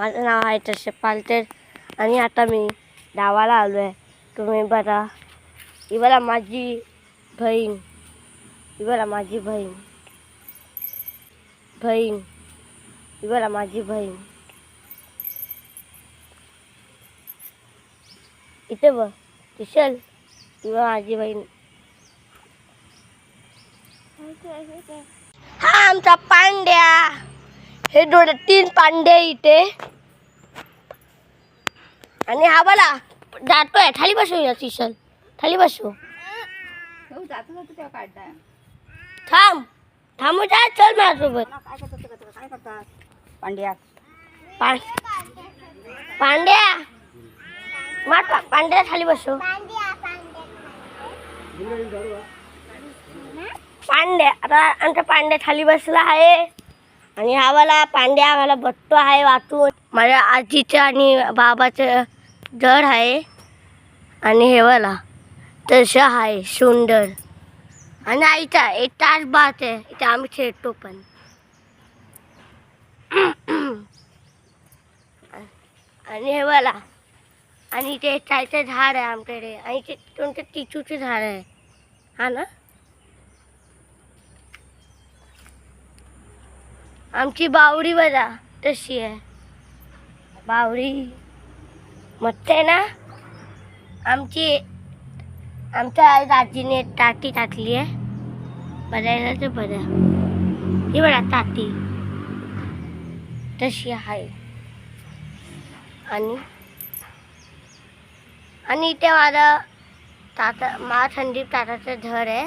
माझं नाव आहे तसे पालटेड आणि आता मी गावाला आलो आहे तुम्ही बघा. ही माझी बहीण. ही माझी बहीण. बहीण. ही माझी बहीण. इथे बघ. किशल ही बघ माझी बहीण. हा आमचा पांड्या. हे डोळे तीन पांडे इथे. आणि हा बोला जातोय. खाली बसू या तिशल खाली बसू. थांब. थांबू जा चल माझ्यासोबत. पांड्या. पांड्या. मार पांड्या खाली बसू. पांड्या. आता आमचा पांड्या खाली बसला आहे. आणि हा मला पांड्या आम्हाला बट्टो आहे वाटून. माझ्या आजीचं आणि बाबाचं जड आहे. आणि हे मला तसं आहे सुंदर. आणि आईचा एक तास बात आहे. इथे आम्ही खेळतो पण. आणि हे मला आणि ते चायचं झाड आहे आमच्याकडे. आणि ते कोणतं चिचूचे झाड आहे. हा ना? आमची बावडी बघा तशी आहे. बावडी मस्त आहे ना? आमची आमच्या दाजीने ताटी टाकली आहे. बघायला तर बघा ही बघा ताटी. तशी आहे. आणि आणि इथे माझं ताता मा संदीप ताताचं घर आहे.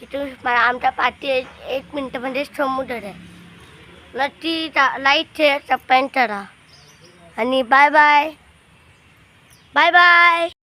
तिथून मला आमच्या पाठी एक एक मिनटामध्ये म्हणजे समुद्र आहे. नक्की लाइट चप्प्यान करा आणि बाय बाय बाय बाय